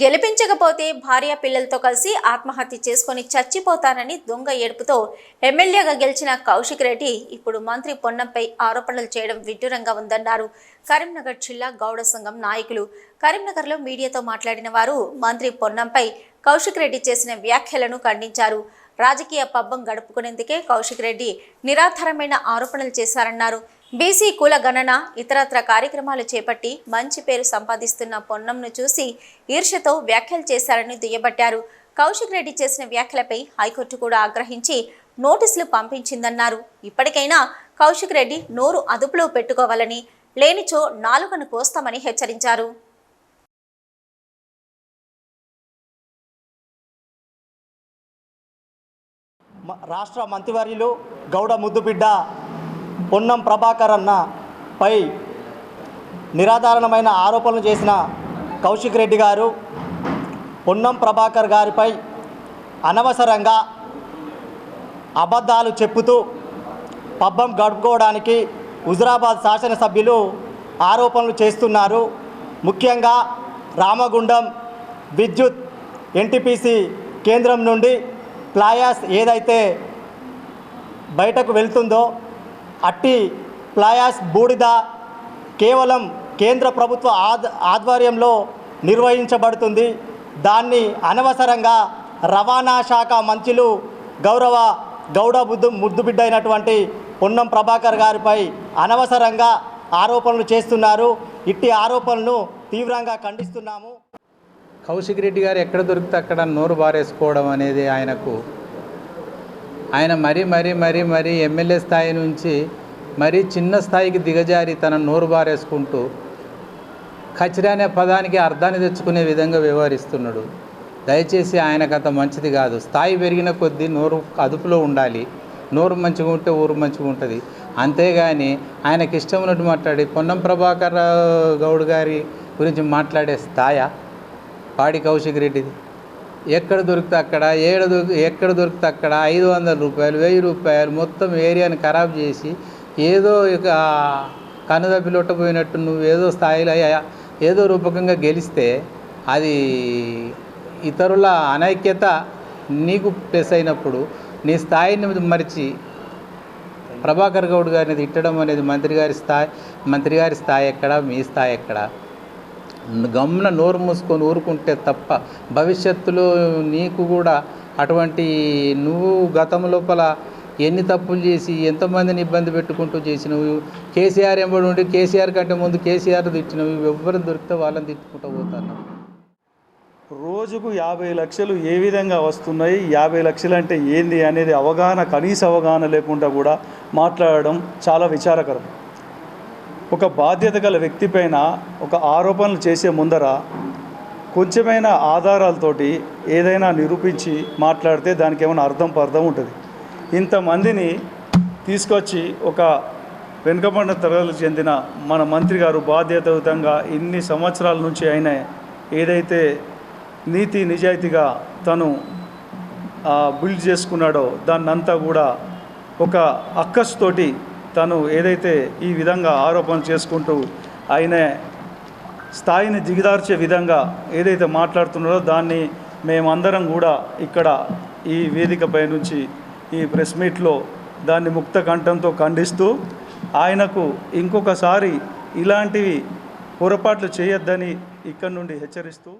గెలిపించకపోతే భార్య పిల్లలతో కలిసి ఆత్మహత్య చేసుకొని చచ్చిపోతానని దొంగ ఏడుపుతో ఎమ్మెల్యేగా గెలిచిన కౌశిక్ రెడ్డి ఇప్పుడు మంత్రి పొన్నంపై ఆరోపణలు చేయడం విడ్డూరంగా ఉందన్నారు. కరీంనగర్ జిల్లా గౌడ సంఘం నాయకులు. కరీంనగర్లో మీడియాతో మాట్లాడిన వారు మంత్రి పొన్నంపై కౌశిక్ రెడ్డి చేసిన వ్యాఖ్యలను ఖండించారు. రాజకీయ పబ్బం గడుపుకునేందుకే కౌశిక్ రెడ్డి నిరాధారమైన ఆరోపణలు చేశారన్నారు. బీసీ కుల గణన ఇతరత్ర కార్యక్రమాలు చేపట్టి మంచి పేరు సంపాదిస్తున్న పొన్నంను చూసి ఈర్ష్యతో వ్యాఖ్యలు చేశారని దుయ్యబట్టారు. కౌశిక్ రెడ్డి చేసిన వ్యాఖ్యలపై హైకోర్టు కూడా ఆగ్రహించి నోటీసులు పంపించిందన్నారు. ఇప్పటికైనా కౌశిక్ రెడ్డి నోరు అదుపులో పెట్టుకోవాలని లేనిచో నాలుకను కోస్తామని హెచ్చరించారు. రాష్ట్ర మంత్రివర్యులు గౌడ ముద్దుబిడ్డ పొన్నం ప్రభాకర్ అన్న పై నిరాధారణమైన ఆరోపణలు చేసిన కౌశిక్ రెడ్డి గారు పొన్నం ప్రభాకర్ గారిపై అనవసరంగా అబద్ధాలు చెప్పుతూ పబ్బం గడుపుకోవడానికి హుజురాబాద్ శాసనసభ్యులు ఆరోపణలు చేస్తున్నారు. ముఖ్యంగా రామగుండం విద్యుత్ ఎన్టీపీసీ కేంద్రం నుండి ప్లాయాస్ ఏదైతే బయటకు వెళ్తుందో అట్టి ప్లాయాస్ బూడిద కేవలం కేంద్ర ప్రభుత్వ ఆద్ ఆధ్వర్యంలో నిర్వహించబడుతుంది. దాన్ని అనవసరంగా రవాణా శాఖ మంత్రులు గౌరవ గౌడ బుద్ధు ముద్దుబిడ్డ అయినటువంటి పొన్నం ప్రభాకర్ గారిపై అనవసరంగా ఆరోపణలు చేస్తున్నారు. ఇట్టి ఆరోపణలను తీవ్రంగా ఖండిస్తున్నాము. కౌశిక్ రెడ్డి గారు ఎక్కడ దొరికితే అక్కడ నోరు బారేసుకోవడం అనేది ఆయనకు ఆయన మరీ మరీ మరీ మరీ ఎమ్మెల్యే స్థాయి నుంచి మరీ చిన్న స్థాయికి దిగజారి తన నోరు బారేసుకుంటూ ఖచ్చిరా అనే పదానికి అర్థాన్ని తెచ్చుకునే విధంగా వ్యవహరిస్తున్నాడు. దయచేసి ఆయనకు అంత మంచిది కాదు. స్థాయి పెరిగిన కొద్దీ నోరు అదుపులో ఉండాలి. నోరు మంచిగా ఉంటే ఊరు మంచిగా ఉంటుంది. అంతేగాని ఆయనకి ఇష్టం ఉన్నట్టు మాట్లాడి పొన్నం ప్రభాకర్ గౌడ్ గారి గురించి మాట్లాడే స్థాయా? పాడి కౌశిక్ రెడ్డిది. ఎక్కడ దొరికితే అక్కడ? ఏడ దొరికి ఎక్కడ దొరికితే అక్కడ? ఐదు వందల రూపాయలు వెయ్యి రూపాయలు మొత్తం ఏరియాని ఖరాబ్ చేసి ఏదో ఇక కనుదప్పి లొట్టపోయినట్టు నువ్వు ఏదో స్థాయిలో ఏదో రూపకంగా గెలిస్తే అది ఇతరుల అనైక్యత నీకు ప్లస్ అయినప్పుడు నీ స్థాయిని మరిచి ప్రభాకర్ గౌడ్ గారిని తిట్టడం అనేది మంత్రి గారి స్థాయి మంత్రి గారి స్థాయి ఎక్కడ? మీ స్థాయి ఎక్కడ? గమ్మున నోరు మూసుకొని ఊరుకుంటే తప్ప భవిష్యత్తులో నీకు కూడా అటువంటి నువ్వు గతం లోపల ఎన్ని తప్పులు చేసి ఎంతమందిని ఇబ్బంది పెట్టుకుంటూ చేసినవి కేసీఆర్ ఎంబడి ఉండి కేసీఆర్ కంటే ముందు కేసీఆర్ తిట్టినవి ఎవ్వరిని దొరికితే వాళ్ళని తిట్టుకుంటూ పోతాను రోజుకు యాభై లక్షలు ఏ విధంగా వస్తున్నాయి యాభై లక్షలు అంటే ఏంది అనేది అవగాహన కనీస అవగాహన లేకుండా కూడా మాట్లాడడం చాలా విచారకరం. ఒక బాధ్యత గల వ్యక్తిపైన ఒక ఆరోపణలు చేసే ముందర కొంచెమైన ఆధారాలతోటి ఏదైనా నిరూపించి మాట్లాడితే దానికి ఏమైనా అర్థం పర్థం ఉంటుంది. ఇంతమందిని తీసుకొచ్చి ఒక వెనుకబడిన తరగతులకు చెందిన మన మంత్రి గారు బాధ్యతయుతంగా ఇన్ని సంవత్సరాల నుంచి ఆయన ఏదైతే నీతి నిజాయితీగా తను బిల్డ్ చేసుకున్నాడో దాన్నంతా కూడా ఒక అక్కస్తోటి తను ఏదైతే ఈ విధంగా ఆరోపణ చేసుకుంటూ ఆయన స్థాయిని దిగదార్చే విధంగా ఏదైతే మాట్లాడుతున్నారో దాన్ని మేమందరం కూడా ఇక్కడ ఈ వేదికపై నుంచి ఈ ప్రెస్ మీట్లో దాన్ని ముక్త కంఠంతో ఖండిస్తూ ఆయనకు ఇంకొకసారి ఇలాంటివి పొరపాట్లు చేయొద్దని ఇక్కడ నుండి హెచ్చరిస్తూ